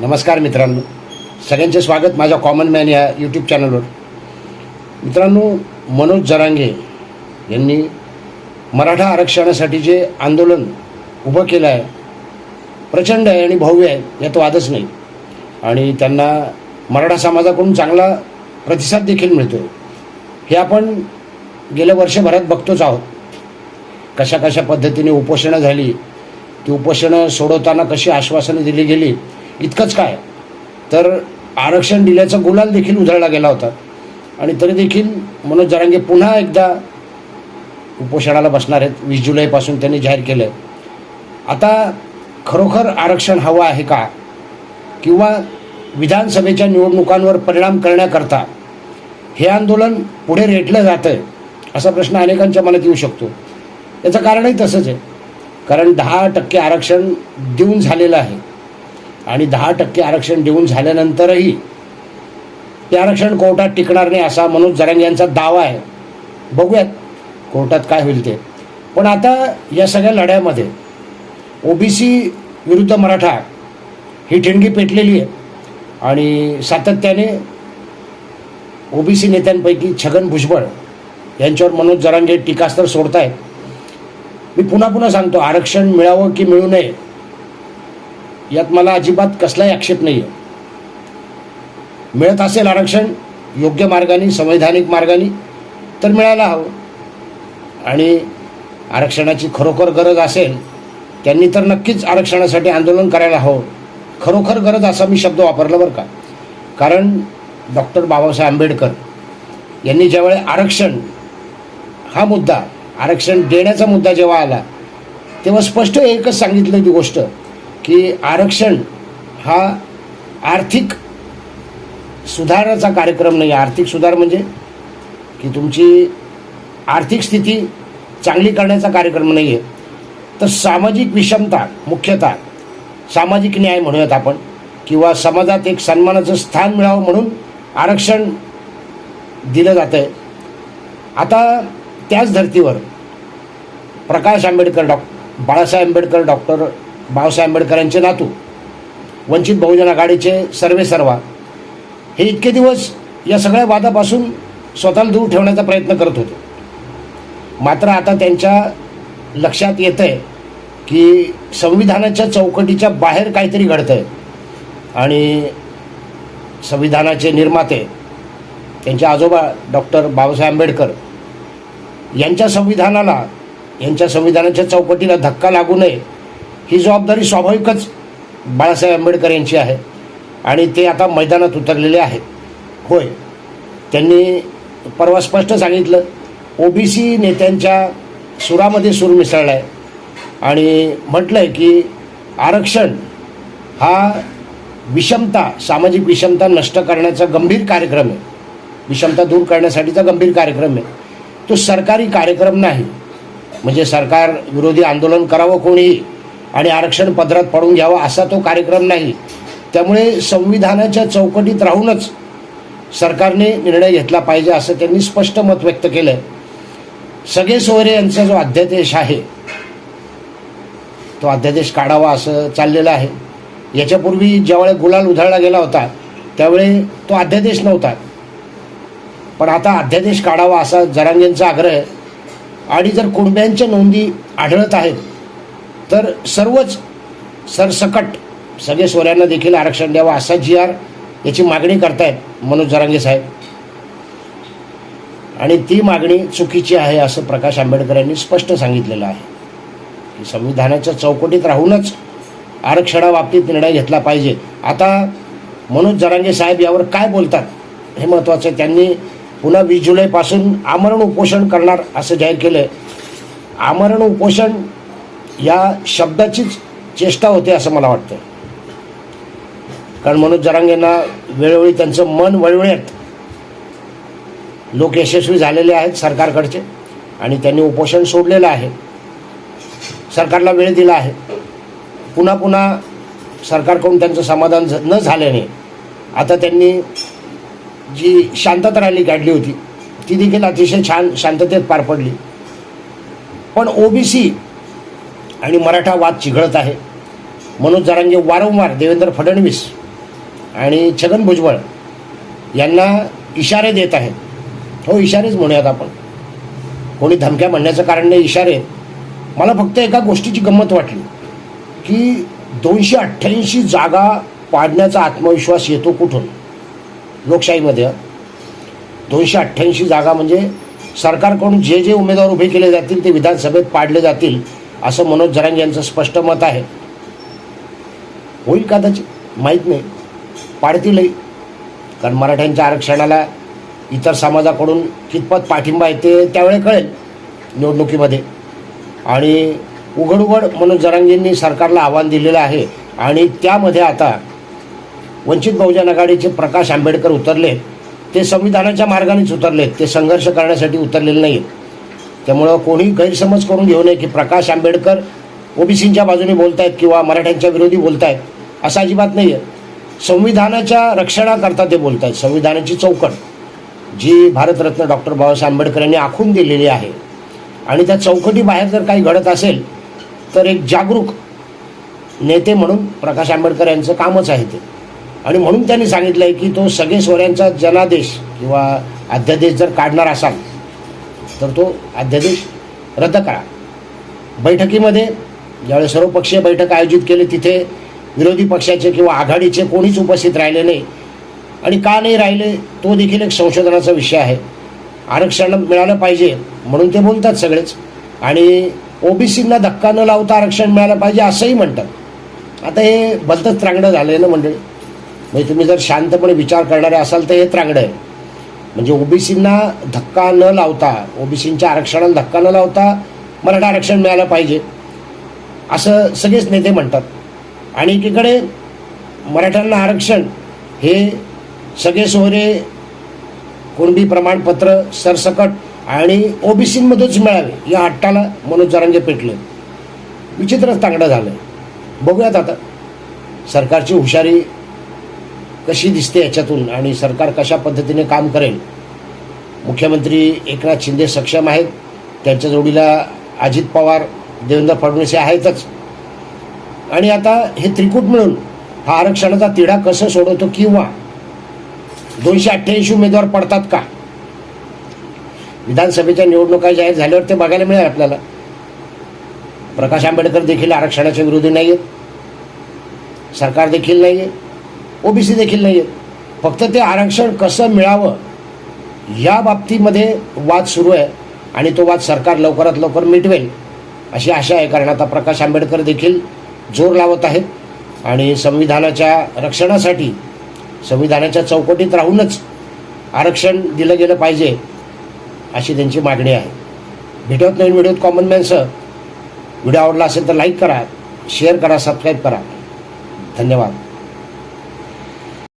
नमस्कार मित्रांनो. सगळ्यांचे स्वागत माझ्या कॉमन मॅन या यूट्यूब चॅनलवर मित्रांनो मनोज जरांगे यांनी मराठा आरक्षणासाठी जे आंदोलन उभं केलं आहे प्रचंड आहे आणि भव्य आहे यात वादच नाही. आणि त्यांना मराठा समाजाकडून चांगला प्रतिसाद देखील मिळतो हे आपण गेल्या वर्षभरात बघतोच आहोत. कशा कशा पद्धतीने उपोषणं झाली ती उपोषणं सोडवताना कशी आश्वासनं दिली गेली इतकंच काय. तर आरक्षण दिल्याचा गुलाल देखील उधळला गेला होता. आणि तरी देखील मनोज जरांगे पुन्हा एकदा उपोषणाला बसणार आहेत. वीस जुलैपासून त्यांनी जाहीर केलं आता खरोखर आरक्षण हवं आहे का? किंवा विधानसभेच्या निवडणुकांवर परिणाम करण्याकरता हे आंदोलन पुढे रेटलं जातं आहे असा प्रश्न अनेकांच्या मनात येऊ शकतो. याचं कारणही तसंच आहे. कारण दहा टक्के आरक्षण देऊन झालेलं आहे. आणि दहा टक्के आरक्षण देऊन झाल्यानंतरही ते आरक्षण कोर्टात टिकणार नाही असा मनोज जरांगे यांचा दावा आहे. बघूयात कोर्टात काय होईल ते. पण आता या सगळ्या लढ्यामध्ये ओबीसी विरुद्ध मराठा ही ठिणगी पेटलेली आहे. आणि सातत्याने ओबीसी नेत्यांपैकी छगन भुजबळ यांच्यावर मनोज जरांगे टीकास्त्र सोडतायत. मी पुन्हा पुन्हा सांगतो आरक्षण मिळावं की मिळू नये यात मला अजिबात कसलाही आक्षेप नाही आहे मिळत असेल आरक्षण योग्य मार्गाने संवैधानिक मार्गाने तर मिळायला हवं. आणि आरक्षणाची खरोखर गरज असेल त्यांनी तर नक्कीच आरक्षणासाठी आंदोलन करायला हवं. खरोखर गरज असा मी शब्द वापरला बरं का? कारण डॉक्टर बाबासाहेब आंबेडकर यांनी ज्यावेळी आरक्षण हा मुद्दा आरक्षण देण्याचा मुद्दा जेव्हा आला तेव्हा स्पष्ट एकच सांगितलं ती गोष्ट. की आरक्षण हा आर्थिक सुधाराचा कार्यक्रम नाही. आर्थिक सुधार म्हणजे की तुमची आर्थिक स्थिती चांगली करण्याचा कार्यक्रम नाही आहे तर सामाजिक विषमता मुख्यतः सामाजिक न्याय म्हणूयात आपण किंवा समाजात एक सन्मानाचं स्थान मिळावं म्हणून आरक्षण दिलं जातं आहे आता त्याच धर्तीवर प्रकाश आंबेडकर डॉ बाळासाहेब आंबेडकर डॉक्टर बाबासाहेब आंबेडकरांचे नातू वंचित बहुजन आघाडीचे सर्वे सर्वा हे इतके दिवस या सगळ्या वादापासून स्वतःला दूर ठेवण्याचा प्रयत्न करत होते. मात्र आता त्यांच्या लक्षात येतं आहे की संविधानाच्या चौकटीच्या बाहेर काहीतरी घडतं आहे आणि संविधानाचे निर्माते त्यांचे आजोबा डॉक्टर बाबासाहेब आंबेडकर यांच्या संविधानाला यांच्या संविधानाच्या चौकटीला धक्का लागू नये ही जबाबदारी स्वाभाविकच बाळासाहेब आंबेडकर यांची आहे. आणि ते आता मैदानात उतरलेले आहेत. होय. त्यांनी परवा स्पष्ट सांगितलं ओबीसी नेत्यांच्या सुरामध्ये सूर मिसळला आहे आणि म्हटलं आहे की आरक्षण हा विषमता सामाजिक विषमता नष्ट करण्याचा गंभीर कार्यक्रम आहे. विषमता दूर करण्यासाठीचा गंभीर कार्यक्रम आहे. तो सरकारी कार्यक्रम नाही. म्हणजे सरकार विरोधी आंदोलन करावं कोणीही आणि आरक्षण पदरात पडून घ्यावा असा तो कार्यक्रम नाही. त्यामुळे संविधानाच्या चौकटीत राहूनच सरकारने निर्णय घेतला पाहिजे असं त्यांनी स्पष्ट मत व्यक्त केलं आहे सगळे सोयरे यांचा जो अध्यादेश आहे तो अध्यादेश काढावा असं चाललेलं आहे. याच्यापूर्वी ज्यावेळेस गुलाल उधळला गेला होता त्यावेळी तो अध्यादेश नव्हता. पण आता अध्यादेश काढावा असा जरांगेंचा आग्रह आहे आणि जर कुणब्यांच्या नोंदी आढळत आहेत तर सर्वच सरसकट सगळे सोऱ्यांना देखील आरक्षण द्यावं असा जी आर याची मागणी करतायत मनोज जरांगे साहेब. आणि ती मागणी चुकीची आहे असं प्रकाश आंबेडकर यांनी स्पष्ट सांगितलेलं आहे. की संविधानाच्या चौकटीत राहूनच आरक्षणाबाबतीत निर्णय घेतला पाहिजे. आता मनोज जरांगे साहेब यावर काय बोलतात हे महत्त्वाचं आहे. त्यांनी पुन्हा वीस जुलैपासून आमरण उपोषण करणार असं जाहीर केलं आहे आमरण उपोषण या शब्दाचीच चेष्टा होते असं मला वाटतं. कारण मनोज जरांगेंना वेळोवेळी त्यांचं मन वळवण्यात लोक यशस्वी झालेले आहेत सरकारकडचे आणि त्यांनी उपोषण सोडलेलं आहे. सरकारला वेळ दिला आहे. पुन्हा पुन्हा सरकारकडून त्यांचं समाधान न झाल्याने आता त्यांनी जी शांतता रॅली काढली होती ती देखील अतिशय छान शांततेत पार पडली. पण ओबीसी आणि मराठा वाद चिघळत आहे. मनोज जरांगे वारंवार देवेंद्र फडणवीस आणि छगन भुजबळ यांना इशारे देत आहेत. हो इशारेच म्हणूयात आपण. कोणी धमक्या म्हणण्याचं कारण नाही इशारे. मला फक्त एका गोष्टीची गंमत वाटली की दोनशे अठ्ठ्याऐंशी जागा पाडण्याचा आत्मविश्वास येतो कुठून? लोकशाहीमध्ये दोनशे अठ्ठ्याऐंशी जागा म्हणजे सरकारकडून जे जे उमेदवार उभे केले जातील ते विधानसभेत पाडले जातील असं मनोज जरांगे यांचं स्पष्ट मत आहे. होईल कदाचित माहीत नाही. पाडतीलही कारण मराठ्यांच्या आरक्षणाला इतर समाजाकडून कितपत पाठिंबा आहे ते त्यावेळी कळेल निवडणुकीमध्ये. आणि उघड उघड मनोज जरांगेंनी सरकारला आव्हान दिलेलं आहे आणि त्यामध्ये आता वंचित बहुजन आघाडीचे प्रकाश आंबेडकर उतरले. ते संविधानाच्या मार्गानेच उतरलेत. ते संघर्ष करण्यासाठी उतरलेले नाहीत. त्यामुळं कोणी गैरसमज करून घेऊ नये की प्रकाश आंबेडकर ओबीसींच्या बाजूने बोलतायत किंवा मराठ्यांच्या विरोधी बोलतायत असं अजिबात नाही आहे संविधानाच्या रक्षणाकरता ते बोलत आहेत संविधानाची चौकट जी भारतरत्न डॉक्टर बाबासाहेब आंबेडकर यांनी आखून दिलेली आहे. आणि त्या चौकटीबाहेर जर काही घडत असेल तर एक जागरूक नेते म्हणून प्रकाश आंबेडकर यांचं कामच आहे ते. आणि म्हणून त्यांनी सांगितलं आहे की तो सगळे सोऱ्यांचा जनादेश किंवा अध्यादेश जर काढणार असाल तर तो अध्यादेश रद्द करा. बैठकीमध्ये ज्यावेळेस सर्वपक्षीय बैठक आयोजित केली तिथे विरोधी पक्षाचे किंवा आघाडीचे कोणीच उपस्थित राहिले नाही. आणि का नाही राहिले तो देखील एक संशोधनाचा विषय आहे. आरक्षण मिळालं पाहिजे म्हणून ते बोलतात सगळेच. आणि ओबीसींना धक्का न लावता आरक्षण मिळालं पाहिजे असंही म्हणतात. आता हे भलतंच त्रांगडं झालं आहे ना मंडळी? म्हणजे तुम्ही जर शांतपणे विचार करणारे असाल तर हे त्रांगडं आहे. म्हणजे ओबीसींना धक्का न लावता ओबीसींच्या आरक्षणाला धक्का न लावता मराठा आरक्षण मिळालं पाहिजे. असं सगळेच नेते म्हणतात. आणि एकीकडे मराठ्यांना आरक्षण हे सगळे सोहरे कुणबी प्रमाणपत्र सरसकट आणि ओबीसीमध्येच मिळावे या हट्टाला मनोज जरांगे पेटले. विचित्रच तांगडं झालं बघूयात आता. सरकारची हुशारी कशी दिसते याच्यातून आणि सरकार कशा पद्धतीने काम करेल? मुख्यमंत्री एकनाथ शिंदे सक्षम आहेत. त्यांच्या जोडीला अजित पवार देवेंद्र फडणवीस हे आहेतच. आणि आता हे त्रिकूट मिळून हा आरक्षणाचा तिढा कसं सोडवतो किंवा दोनशे अठ्ठ्याऐंशी उमेदवार पडतात का? विधानसभेच्या निवडणुका जाहीर झाल्यावर ते बघायला मिळेल आपल्याला. प्रकाश आंबेडकर देखील आरक्षणाच्या विरोधी नाही आहेत सरकार देखील नाही आहे ओबीसी देखील नाही आहेत फक्त ते आरक्षण कसं मिळावं या बाबतीमध्ये वाद सुरू आहे आणि तो वाद सरकार लवकरात लवकर मिटवेल अशी आशा आहे. कारण आता प्रकाश आंबेडकर देखील जोर लावत आहेत आणि संविधानाच्या रक्षणासाठी संविधानाच्या चौकटीत राहूनच आरक्षण दिलं गेलं पाहिजे अशी त्यांची मागणी आहे. भेटत नवीन व्हिडिओत कॉमन मॅनसह व्हिडिओ आवडला असेल तर लाईक करा शेअर करा सबस्क्राईब करा. धन्यवाद.